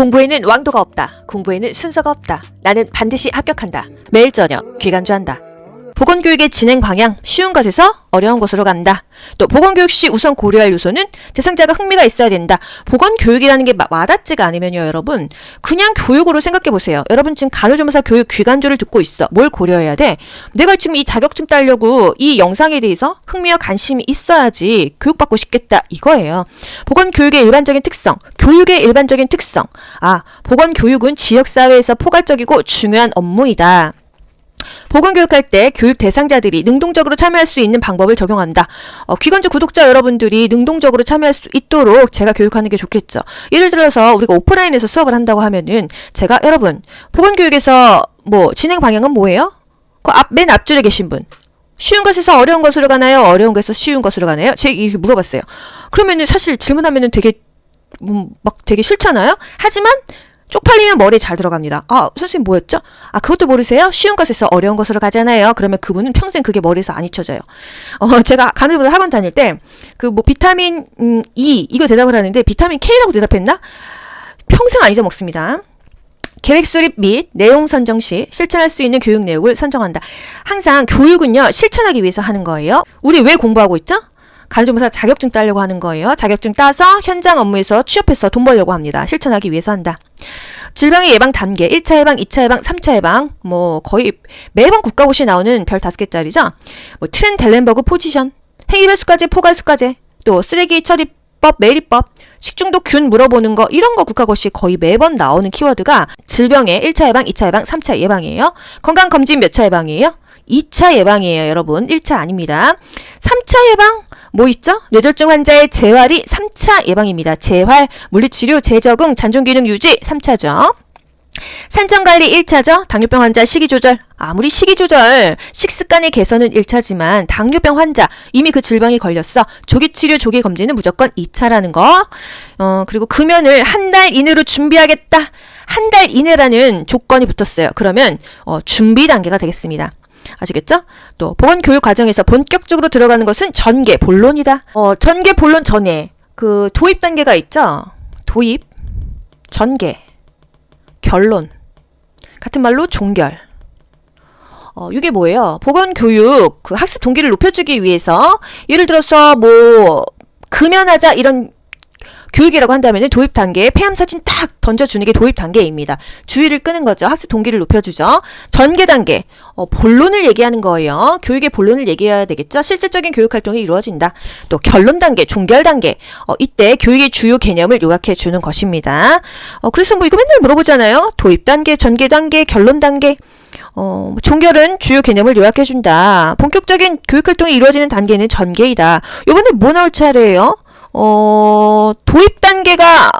공부에는 왕도가 없다. 공부에는 순서가 없다. 나는 반드시 합격한다. 매일 저녁 귀간주한다. 보건교육의 진행 방향 쉬운 것에서 어려운 것으로 간다. 또 보건교육 시 우선 고려할 요소는 대상자가 흥미가 있어야 된다. 보건교육이라는 게 마- 와닿지가 않으면요, 여러분. 그냥 교육으로 생각해 보세요. 여러분 지금 간호조무사 교육 귀간조를 듣고 있어. 뭘 고려해야 돼? 내가 지금 이 자격증 따려고 이 영상에 대해서 흥미와 관심이 있어야지 교육받고 싶겠다. 이거예요. 보건교육의 일반적인 특성, 교육의 일반적인 특성. 아, 보건교육은 지역사회에서 포괄적이고 중요한 업무이다. 보건교육할 때 교육 대상자들이 능동적으로 참여할 수 있는 방법을 적용한다. 어, 귀건조 구독자 여러분들이 능동적으로 참여할 수 있도록 제가 교육하는 게 좋겠죠. 예를 들어서 우리가 오프라인에서 수업을 한다고 하면은 제가 여러분 보건교육에서 뭐 진행 방향은 뭐예요? 그 앞 맨 앞줄에 계신 분. 쉬운 것에서 어려운 것으로 가나요? 어려운 것에서 쉬운 것으로 가나요? 제가 이렇게 물어봤어요. 그러면은 사실 질문하면은 되게 음, 막 되게 싫잖아요. 하지만 쪽팔리면 머리에 잘 들어갑니다. 아, 선생님 뭐였죠? 아, 그것도 모르세요? 쉬운 것에서 어려운 것으로 가잖아요. 그러면 그분은 평생 그게 머리에서 안 잊혀져요. 어, 제가 간호조무사 학원 다닐 때, 그 뭐 비타민, 음, E, 이거 대답을 하는데, 비타민 K라고 대답했나? 평생 안 잊어먹습니다. 계획 수립 및 내용 선정 시 실천할 수 있는 교육 내용을 선정한다. 항상 교육은요, 실천하기 위해서 하는 거예요. 우리 왜 공부하고 있죠? 간호조무사 자격증 따려고 하는 거예요. 자격증 따서 현장 업무에서 취업해서 돈 벌려고 합니다. 실천하기 위해서 한다. 질병의 예방 단계 1차 예방, 2차 예방, 3차 예방 뭐 거의 매번 국가고시에 나오는 별 다섯 개짜리죠. 뭐 트렌 델렌버그 포지션, 행위배수까지 포괄수까지 또 쓰레기 처리법, 매리법, 식중독 균 물어보는 거 이런 거 국가고시 거의 매번 나오는 키워드가 질병의 1차 예방, 2차 예방, 3차 예방이에요. 건강검진 몇 차 예방이에요? 2차 예방이에요, 여러분. 1차 아닙니다. 3차 예방 뭐 있죠? 뇌졸중 환자의 재활이 3차 예방입니다. 재활, 물리치료, 재적응, 잔존기능 유지 3차죠. 산전관리 1차죠. 당뇨병 환자 식이조절. 아무리 식이조절, 식습관의 개선은 1차지만 당뇨병 환자 이미 그 질병이 걸렸어. 조기치료, 조기검진은 무조건 2차라는 거. 어, 그리고 금연을 한 달 이내로 준비하겠다. 한 달 이내라는 조건이 붙었어요. 그러면 어, 준비 단계가 되겠습니다. 아시겠죠? 또 보건 교육 과정에서 본격적으로 들어가는 것은 전개 본론이다. 어, 전개 본론 전에 그 도입 단계가 있죠. 도입, 전개, 결론. 같은 말로 종결. 어, 이게 뭐예요? 보건 교육 그 학습 동기를 높여주기 위해서 예를 들어서 뭐 금연하자 이런 교육이라고 한다면 도입 단계에 폐암 사진 딱 던져주는 게 도입 단계입니다. 주의를 끄는 거죠. 학습 동기를 높여주죠. 전개 단계, 어, 본론을 얘기하는 거예요. 교육의 본론을 얘기해야 되겠죠. 실질적인 교육 활동이 이루어진다. 또 결론 단계, 종결 단계, 어, 이때 교육의 주요 개념을 요약해 주는 것입니다. 어, 그래서 뭐 이거 맨날 물어보잖아요. 도입 단계, 전개 단계, 결론 단계. 어, 종결은 주요 개념을 요약해 준다. 본격적인 교육 활동이 이루어지는 단계는 전개이다. 요번에 뭐 나올 차례예요? 어, 도입 단계가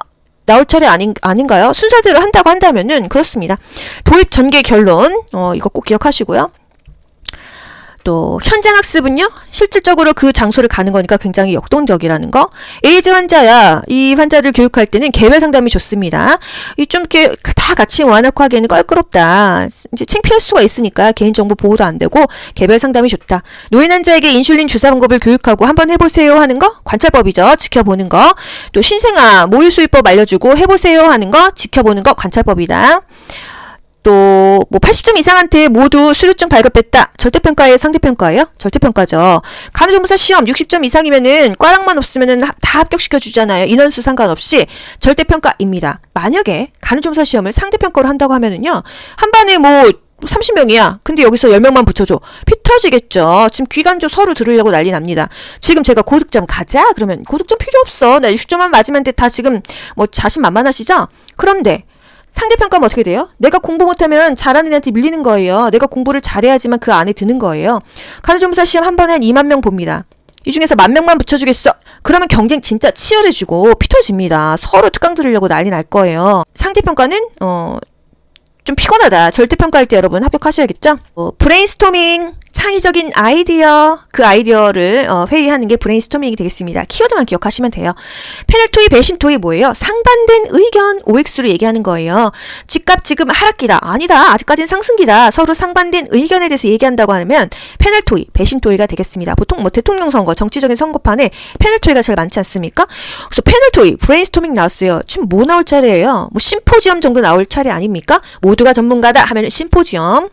나올 차례 아닌, 아닌가요? 순서대로 한다고 한다면은 그렇습니다. 도입 전개 결론, 어, 이거 꼭 기억하시고요. 또 현장 학습은요 실질적으로 그 장소를 가는 거니까 굉장히 역동적이라는 거. 에이즈 환자야. 이 환자들 교육할 때는 개별 상담이 좋습니다. 이 좀 이렇게 다 같이 완화하기에는 껄끄럽다. 이제 창피할 수가 있으니까 개인정보 보호도 안 되고 개별 상담이 좋다. 노인 환자에게 인슐린 주사 방법을 교육하고 한번 해보세요 하는 거 관찰법이죠. 지켜보는 거. 또 신생아 모유 수유법 알려주고 해보세요 하는 거 지켜보는 거 관찰법이다 또 뭐 80점 이상한테 모두 수료증 발급했다. 절대평가예요, 상대평가예요? 절대평가죠. 간호조무사 시험 60점 이상이면은 과락만 없으면은 하- 다 합격시켜 주잖아요. 인원수 상관없이 절대평가입니다. 만약에 간호조무사 시험을 상대평가로 한다고 하면은요. 한 반에 뭐 30명이야. 근데 여기서 10명만 붙여줘. 피 터지겠죠. 지금 귀간조 서로 들으려고 난리 납니다. 지금 제가 고득점 가자? 그러면 고득점 필요 없어. 나 60점만 맞으면 돼. 다 지금 뭐 자신 만만하시죠? 그런데 상대평가면 어떻게 돼요? 내가 공부 못하면 잘하는 애한테 밀리는 거예요. 내가 공부를 잘해야지만 그 안에 드는 거예요. 간호조무사 시험 한 번에 한 2만 명 봅니다. 이 중에서 만 명만 붙여주겠어. 그러면 경쟁 진짜 치열해지고 피 터집니다. 서로 특강 들으려고 난리 날 거예요. 상대평가는 어, 좀 피곤하다. 절대평가할 때 여러분 합격하셔야겠죠? 어, 브레인스토밍 창의적인 아이디어, 그 아이디어를 어, 회의하는 게 브레인스토밍이 되겠습니다. 키워드만 기억하시면 돼요. 페널토이, 배심토이 뭐예요? 상반된 의견, OX로 얘기하는 거예요. 집값 지금 하락기다. 아니다. 아직까지는 상승기다. 서로 상반된 의견에 대해서 얘기한다고 하면 페널토이, 배심토이가 되겠습니다. 보통 뭐 대통령 선거, 정치적인 선거판에 페널토이가 제일 많지 않습니까? 그래서 페널토이, 브레인스토밍 나왔어요. 지금 뭐 나올 차례예요? 뭐 심포지엄 정도 나올 차례 아닙니까? 모두가 전문가다 하면 심포지엄.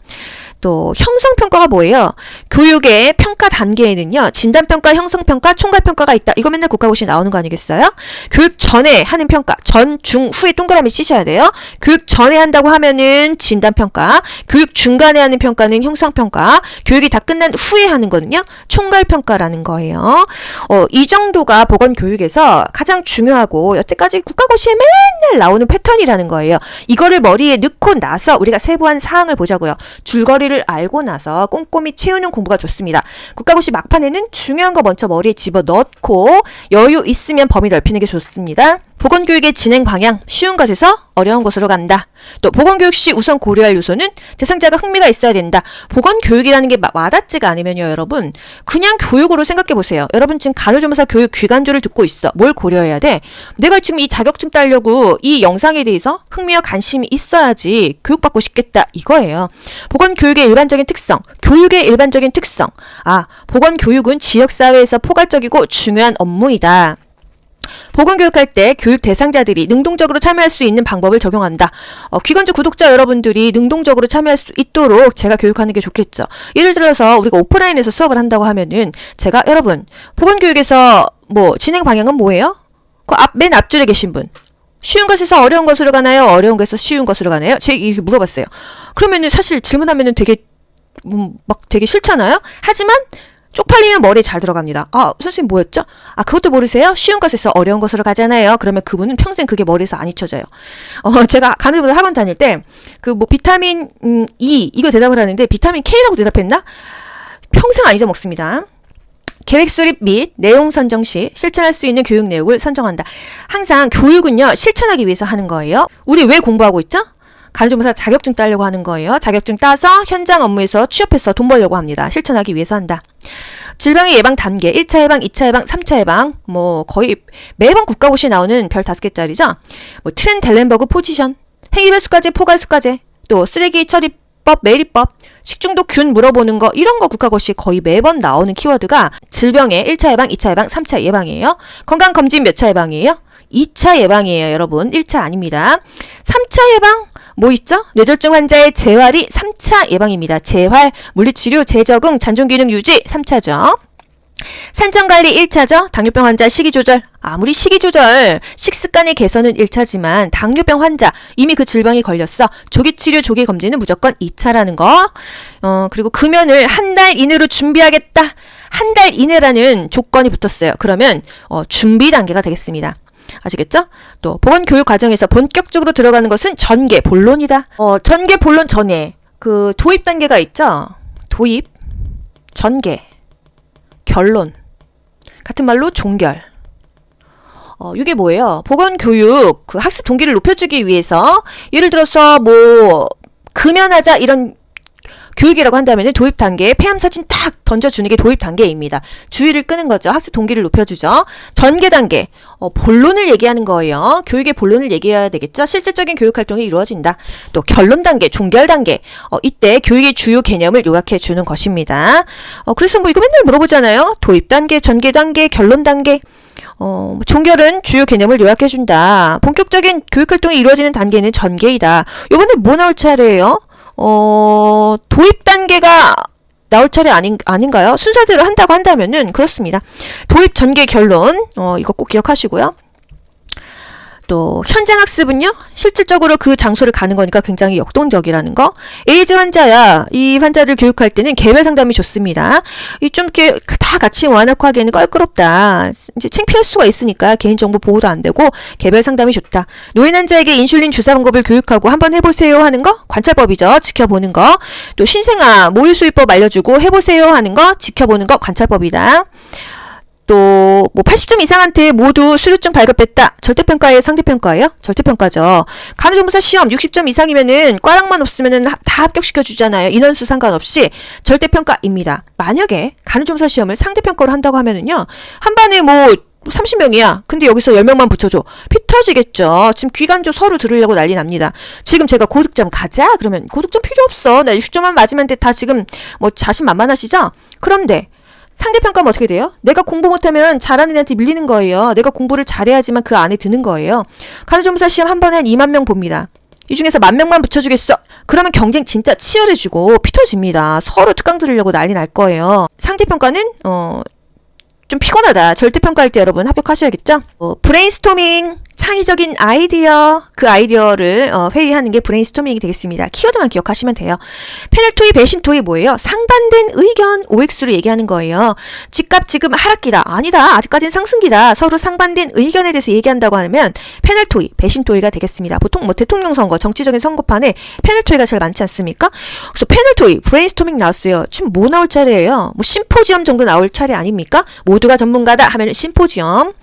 또 형성평가가 뭐예요? 교육의 평가 단계에는요. 진단평가, 형성평가, 총괄평가가 있다. 이거 맨날 국가고시에 나오는 거 아니겠어요? 교육 전에 하는 평가, 전, 중, 후에 동그라미 치셔야 돼요. 교육 전에 한다고 하면은 진단평가, 교육 중간에 하는 평가는 형성평가, 교육이 다 끝난 후에 하는 거는요. 총괄평가라는 거예요. 어, 이 정도가 보건교육에서 가장 중요하고 여태까지 국가고시에 맨날 나오는 패턴이라는 거예요. 이거를 머리에 넣고 나서 우리가 세부한 사항을 보자고요. 줄거리 를 알고 나서 꼼꼼히 채우는 공부가 좋습니다. 국가고시 막판에는 중요한 거 먼저 머리에 집어 넣고 여유 있으면 범위 넓히는 게 좋습니다. 보건교육의 진행 방향 쉬운 것에서 어려운 것으로 간다. 또 보건교육 시 우선 고려할 요소는 대상자가 흥미가 있어야 된다. 보건교육이라는 게 마- 와닿지가 않으면요, 여러분. 그냥 교육으로 생각해 보세요. 여러분 지금 간호조무사 교육 귀간조를 듣고 있어. 뭘 고려해야 돼? 내가 지금 이 자격증 따려고 이 영상에 대해서 흥미와 관심이 있어야지 교육받고 싶겠다. 이거예요. 보건교육의 일반적인 특성, 교육의 일반적인 특성. 아, 보건교육은 지역사회에서 포괄적이고 중요한 업무이다. 보건교육할 때 교육 대상자들이 능동적으로 참여할 수 있는 방법을 적용한다. 어, 귀건조 구독자 여러분들이 능동적으로 참여할 수 있도록 제가 교육하는 게 좋겠죠. 예를 들어서 우리가 오프라인에서 수업을 한다고 하면은 제가 여러분 보건교육에서 뭐 진행 방향은 뭐예요? 그 앞 맨 앞줄에 계신 분. 쉬운 것에서 어려운 것으로 가나요? 어려운 것에서 쉬운 것으로 가나요? 제가 이렇게 물어봤어요. 그러면은 사실 질문하면은 되게 음, 막 되게 싫잖아요. 하지만 쪽팔리면 머리에 잘 들어갑니다. 아, 선생님 뭐였죠? 아, 그것도 모르세요? 쉬운 것에서 어려운 것으로 가잖아요. 그러면 그분은 평생 그게 머리에서 안 잊혀져요. 어, 제가 간호조무사 학원 다닐 때, 그 뭐 비타민, 음, E, 이거 대답을 하는데 비타민 K라고 대답했나? 평생 안 잊어먹습니다. 계획 수립 및 내용 선정 시 실천할 수 있는 교육 내용을 선정한다. 항상 교육은요, 실천하기 위해서 하는 거예요. 우리 왜 공부하고 있죠? 간호조무사 자격증 따려고 하는 거예요. 자격증 따서 현장 업무에서 취업해서 돈 벌려고 합니다. 실천하기 위해서 한다. 질병의 예방 단계, 1차 예방, 2차 예방, 3차 예방, 뭐 거의 매번 국가고시에 나오는 별 5개짜리죠. 뭐 트렌 델렌버그 포지션, 행위배수까지 포괄수까지, 또 쓰레기 처리법, 매리법, 식중독 균 물어보는 거 이런 거 국가고시 거의 매번 나오는 키워드가 질병의 1차 예방, 2차 예방, 3차 예방이에요. 건강검진 몇 차 예방이에요? 2차 예방이에요, 여러분. 1차 아닙니다. 3차 예방 뭐 있죠? 뇌졸중 환자의 재활이 3차 예방입니다. 재활, 물리치료, 재적응, 잔존기능 유지 3차죠. 산전관리 1차죠. 당뇨병 환자 식이조절. 아무리 식이조절, 식습관의 개선은 1차지만 당뇨병 환자 이미 그 질병이 걸렸어. 조기치료, 조기검진은 무조건 2차라는 거. 어, 그리고 금연을 한 달 이내로 준비하겠다. 한 달 이내라는 조건이 붙었어요. 그러면 어, 준비 단계가 되겠습니다. 아시겠죠? 또 보건 교육 과정에서 본격적으로 들어가는 것은 전개 본론이다. 어, 전개 본론 전에 그 도입 단계가 있죠. 도입, 전개, 결론. 같은 말로 종결. 어, 이게 뭐예요? 보건 교육 그 학습 동기를 높여주기 위해서 예를 들어서 뭐 금연하자 이런 교육이라고 한다면 도입 단계에 폐암 사진 딱 던져주는 게 도입 단계입니다. 주의를 끄는 거죠. 학습 동기를 높여주죠. 전개 단계, 어, 본론을 얘기하는 거예요. 교육의 본론을 얘기해야 되겠죠. 실질적인 교육 활동이 이루어진다. 또 결론 단계, 종결 단계, 어, 이때 교육의 주요 개념을 요약해 주는 것입니다. 어, 그래서 뭐 이거 맨날 물어보잖아요. 도입 단계, 전개 단계, 결론 단계. 어, 뭐 종결은 주요 개념을 요약해준다. 본격적인 교육 활동이 이루어지는 단계는 전개이다. 이번에 뭐 나올 차례예요? 어, 도입 단계가 나올 차례 아닌, 아닌가요? 순서대로 한다고 한다면은 그렇습니다. 도입 전개 결론, 어, 이거 꼭 기억하시고요. 또 현장 학습은요 실질적으로 그 장소를 가는 거니까 굉장히 역동적이라는 거. 에이즈 환자야. 이 환자들 교육할 때는 개별 상담이 좋습니다. 이 좀 이렇게 다 같이 와놓고 하기에는 껄끄럽다. 이제 창피할 수가 있으니까 개인정보 보호도 안 되고 개별 상담이 좋다. 노인 환자에게 인슐린 주사 방법을 교육하고 한번 해보세요 하는 거 관찰법이죠. 지켜보는 거 또 신생아 모유 수유법 알려주고 해보세요 하는 거 지켜보는 거 관찰법이다 또 뭐 80점 이상한테 모두 수료증 발급했다. 절대평가예요, 상대평가예요? 절대평가죠. 간호조무사 시험 60점 이상이면은 과락만 없으면은 하- 다 합격시켜 주잖아요. 인원수 상관없이 절대평가입니다. 만약에 간호조무사 시험을 상대평가로 한다고 하면은요. 한 반에 뭐 30명이야. 근데 여기서 10명만 붙여줘. 피 터지겠죠. 지금 귀간조 서로 들으려고 난리 납니다. 지금 제가 고득점 가자? 그러면 고득점 필요 없어. 나 60점만 맞으면 돼. 다 지금 뭐 자신만만하시죠? 그런데 상대평가면 어떻게 돼요? 내가 공부 못하면 잘하는 애한테 밀리는 거예요. 내가 공부를 잘해야지만 그 안에 드는 거예요. 간호조무사 시험 한 번에 한 2만 명 봅니다. 이 중에서 만 명만 붙여주겠어. 그러면 경쟁 진짜 치열해지고 피 터집니다. 서로 특강 들으려고 난리 날 거예요. 상대평가는 어, 좀 피곤하다. 절대평가할 때 여러분 합격하셔야겠죠? 어, 브레인스토밍, 창의적인 아이디어, 그 아이디어를 어, 회의하는 게 브레인스토밍이 되겠습니다. 키워드만 기억하시면 돼요. 페널토이, 배신토이 뭐예요? 상반된 의견, OX로 얘기하는 거예요. 집값 지금 하락기다. 아니다. 아직까지는 상승기다. 서로 상반된 의견에 대해서 얘기한다고 하면 페널토이, 배신토이가 되겠습니다. 보통 뭐 대통령 선거, 정치적인 선거판에 페널토이가 제일 많지 않습니까? 그래서 페널토이, 브레인스토밍 나왔어요. 지금 뭐 나올 차례예요? 뭐 심포지엄 정도 나올 차례 아닙니까? 모두가 전문가다 하면 심포지엄.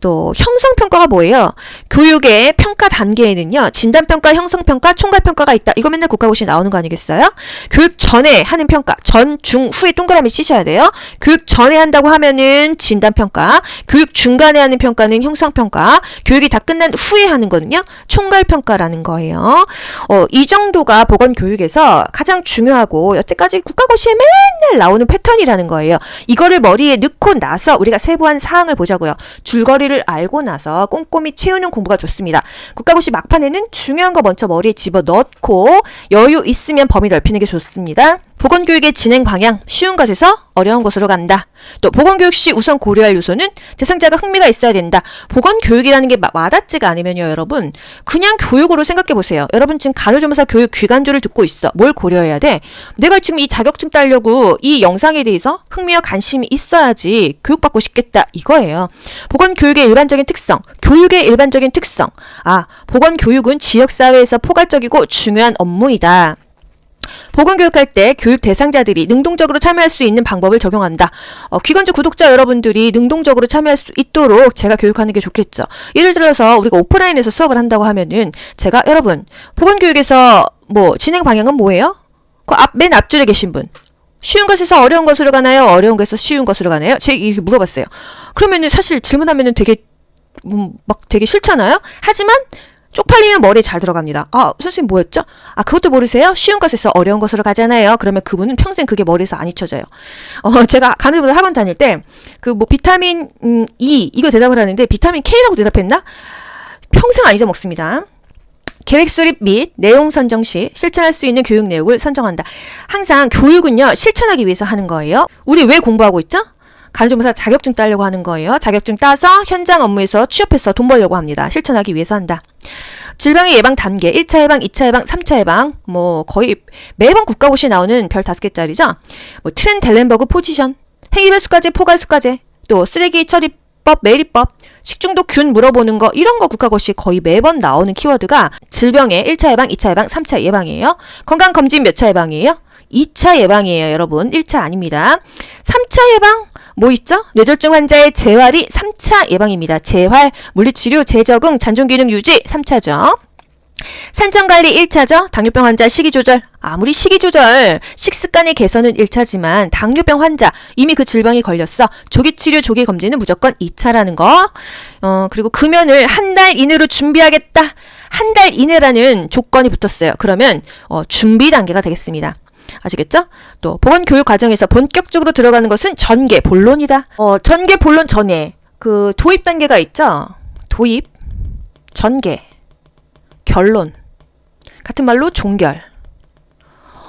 또 형성평가가 뭐예요? 교육의 평가 단계에는요. 진단평가, 형성평가, 총괄평가가 있다. 이거 맨날 국가고시에 나오는 거 아니겠어요? 교육 전에 하는 평가, 전, 중, 후에 동그라미 치셔야 돼요. 교육 전에 한다고 하면은 진단평가, 교육 중간에 하는 평가는 형성평가, 교육이 다 끝난 후에 하는 거는요. 총괄평가라는 거예요. 어, 이 정도가 보건교육에서 가장 중요하고 여태까지 국가고시에 맨날 나오는 패턴이라는 거예요. 이거를 머리에 넣고 나서 우리가 세부한 사항을 보자고요. 줄거리 를 알고 나서 꼼꼼히 채우는 공부가 좋습니다. 국가고시 막판에는 중요한 거 먼저 머리에 집어 넣고 여유 있으면 범위 넓히는 게 좋습니다. 보건교육의 진행 방향 쉬운 것에서 어려운 것으로 간다. 또 보건교육 시 우선 고려할 요소는 대상자가 흥미가 있어야 된다. 보건교육이라는 게 마- 와닿지가 않으면요, 여러분. 그냥 교육으로 생각해 보세요. 여러분 지금 간호조무사 교육 귀간조를 듣고 있어. 뭘 고려해야 돼? 내가 지금 이 자격증 따려고 이 영상에 대해서 흥미와 관심이 있어야지 교육받고 싶겠다. 이거예요. 보건교육의 일반적인 특성, 교육의 일반적인 특성. 아, 보건교육은 지역사회에서 포괄적이고 중요한 업무이다. 보건교육할 때 교육 대상자들이 능동적으로 참여할 수 있는 방법을 적용한다. 어, 귀건조 구독자 여러분들이 능동적으로 참여할 수 있도록 제가 교육하는 게 좋겠죠. 예를 들어서 우리가 오프라인에서 수업을 한다고 하면은 제가 여러분 보건교육에서 뭐 진행 방향은 뭐예요? 그 앞 맨 앞줄에 계신 분. 쉬운 것에서 어려운 것으로 가나요? 어려운 것에서 쉬운 것으로 가나요? 제가 이렇게 물어봤어요. 그러면은 사실 질문하면은 되게 음, 막 되게 싫잖아요. 하지만 쪽팔리면 머리에 잘 들어갑니다. 아, 선생님 뭐였죠? 아, 그것도 모르세요? 쉬운 것에서 어려운 것으로 가잖아요. 그러면 그분은 평생 그게 머리에서 안 잊혀져요. 어, 제가 간호조무사 학원 다닐 때, 그 뭐 비타민, 음, E, 이거 대답을 하는데, 비타민 K라고 대답했나? 평생 안 잊어먹습니다. 계획 수립 및 내용 선정 시 실천할 수 있는 교육 내용을 선정한다. 항상 교육은요, 실천하기 위해서 하는 거예요. 우리 왜 공부하고 있죠? 간호조무사 자격증 따려고 하는 거예요. 자격증 따서 현장 업무에서 취업해서 돈 벌려고 합니다. 실천하기 위해서 한다. 질병의 예방 단계, 1차 예방, 2차 예방, 3차 예방, 뭐 거의 매번 국가고시에 나오는 별 다섯 개짜리죠. 뭐 트렌 델렌버그 포지션, 행위배수까지 포괄수까지, 또 쓰레기 처리법, 매립법, 식중독 균 물어보는 거 이런 거 국가고시 거의 매번 나오는 키워드가 질병의 1차 예방, 2차 예방, 3차 예방이에요. 건강 검진 몇 차 예방이에요? 2차 예방이에요, 여러분. 1차 아닙니다. 3차 예방 뭐 있죠? 뇌졸중 환자의 재활이 3차 예방입니다. 재활, 물리치료, 재적응, 잔존기능 유지 3차죠. 산전관리 1차죠. 당뇨병 환자 식이조절. 아무리 식이조절, 식습관의 개선은 1차지만 당뇨병 환자 이미 그 질병이 걸렸어. 조기치료, 조기검진은 무조건 2차라는 거. 어, 그리고 금연을 한 달 이내로 준비하겠다. 한 달 이내라는 조건이 붙었어요. 그러면 어, 준비 단계가 되겠습니다. 아시겠죠? 또 보건 교육 과정에서 본격적으로 들어가는 것은 전개 본론이다. 어, 전개 본론 전에 그 도입 단계가 있죠. 도입, 전개, 결론. 같은 말로 종결.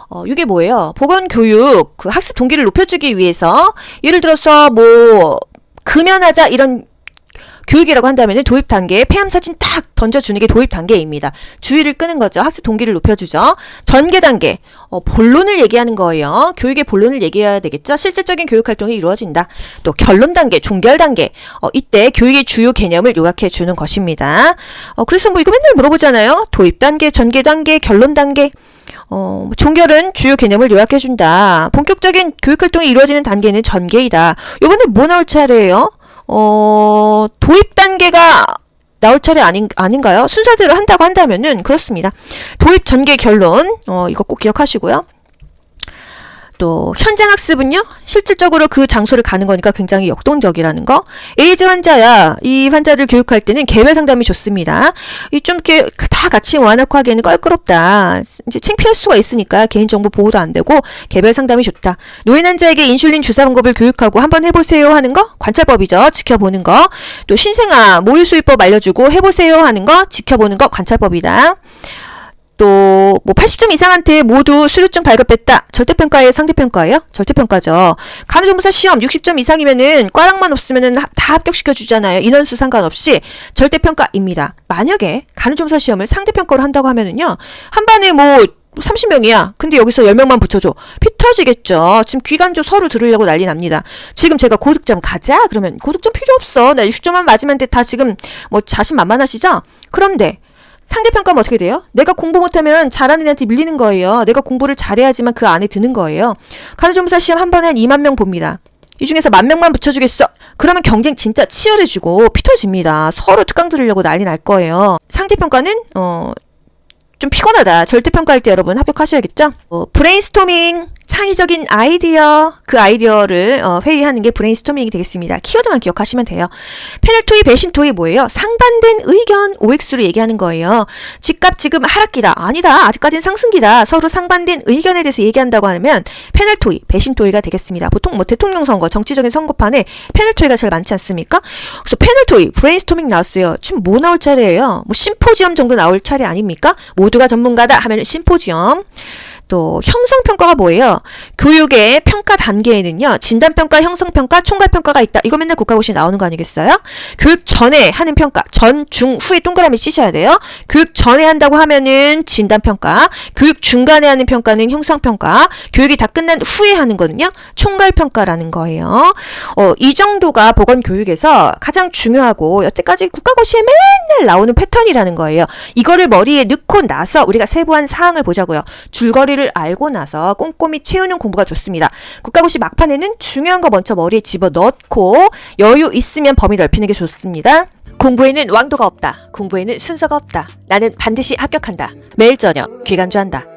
어, 이게 뭐예요? 보건 교육 그 학습 동기를 높여주기 위해서 예를 들어서 뭐 금연하자 이런 교육이라고 한다면 도입 단계 폐암 사진 딱 던져주는 게 도입 단계입니다. 주의를 끄는 거죠. 학습 동기를 높여주죠. 전개 단계 어, 본론을 얘기하는 거예요. 교육의 본론을 얘기해야 되겠죠. 실질적인 교육 활동이 이루어진다. 또 결론 단계, 종결 단계 어, 이때 교육의 주요 개념을 요약해 주는 것입니다. 어, 그래서 뭐 이거 맨날 물어보잖아요. 도입 단계, 전개 단계, 결론 단계. 어, 뭐 종결은 주요 개념을 요약해준다. 본격적인 교육활동이 이루어지는 단계는 전개이다. 요번에 뭐 나올 차례예요? 어, 도입 단계가 나올 차례 아닌, 아닌가요? 순서대로 한다고 한다면은 그렇습니다. 도입 전개 결론, 어, 이거 꼭 기억하시고요. 또 현장 학습은요 실질적으로 그 장소를 가는 거니까 굉장히 역동적이라는 거. 에이즈 환자야. 이 환자들 교육할 때는 개별 상담이 좋습니다. 이 좀 이렇게 다 같이 와놓고 하기에는 껄끄럽다. 이제 창피할 수가 있으니까 개인정보 보호도 안 되고 개별 상담이 좋다. 노인 환자에게 인슐린 주사 방법을 교육하고 한번 해보세요 하는 거 관찰법이죠. 지켜보는 거. 또 신생아 모유 수유법 알려주고 해보세요 하는 거 지켜보는 거 관찰법이다 또 뭐 80점 이상한테 모두 수료증 발급했다. 절대평가예요, 상대평가예요? 절대평가죠. 간호조무사 시험 60점 이상이면은 과락만 없으면은 하- 다 합격시켜 주잖아요. 인원수 상관없이 절대평가입니다. 만약에 간호조무사 시험을 상대평가로 한다고 하면은요. 한 반에 뭐 30명이야. 근데 여기서 10명만 붙여줘. 피 터지겠죠. 지금 귀간조 서로 들으려고 난리 납니다. 지금 제가 고득점 가자? 그러면 고득점 필요 없어. 나 60점만 맞으면 돼. 다 지금 뭐 자신 만만하시죠? 그런데 상대평가는 어떻게 돼요? 내가 공부 못하면 잘하는 애한테 밀리는 거예요. 내가 공부를 잘해야지만 그 안에 드는 거예요. 간호조무사 시험 한 번에 한 2만 명 봅니다. 이 중에서 만 명만 붙여주겠어. 그러면 경쟁 진짜 치열해지고 피 터집니다. 서로 특강 들으려고 난리 날 거예요. 상대평가는 어. 좀 피곤하다. 절대평가할 때 여러분 합격하셔야겠죠? 어, 브레인스토밍, 창의적인 아이디어, 그 아이디어를 어, 회의하는 게 브레인스토밍이 되겠습니다. 키워드만 기억하시면 돼요. 페널토이, 배신토이 뭐예요? 상반된 의견, OX로 얘기하는 거예요. 집값 지금 하락기다. 아니다. 아직까지는 상승기다. 서로 상반된 의견에 대해서 얘기한다고 하면 페널토이, 배신토이가 되겠습니다. 보통 뭐 대통령 선거, 정치적인 선거판에 페널토이가 제일 많지 않습니까? 그래서 페널토이, 브레인스토밍 나왔어요. 지금 뭐 나올 차례예요? 뭐 심포지엄 정도 나올 차례 아닙니까? 모두가 전문가다 하면 심포지엄. 또 형성평가가 뭐예요? 교육의 평가 단계에는요. 진단평가, 형성평가, 총괄평가가 있다. 이거 맨날 국가고시에 나오는 거 아니겠어요? 교육 전에 하는 평가, 전, 중, 후에 동그라미 치셔야 돼요. 교육 전에 한다고 하면은 진단평가, 교육 중간에 하는 평가는 형성평가, 교육이 다 끝난 후에 하는 거는요. 총괄평가라는 거예요. 어, 이 정도가 보건교육에서 가장 중요하고 여태까지 국가고시에 맨날 나오는 패턴이라는 거예요. 이거를 머리에 넣고 나서 우리가 세부한 사항을 보자고요. 줄거리를 알고 나서 꼼꼼히 채우는 공부가 좋습니다. 국가고시 막판에는 중요한 거 먼저 머리에 집어 넣고 여유 있으면 범위 넓히는 게 좋습니다. 공부에는 왕도가 없다. 공부에는 순서가 없다. 나는 반드시 합격한다. 매일 저녁 귀간주한다.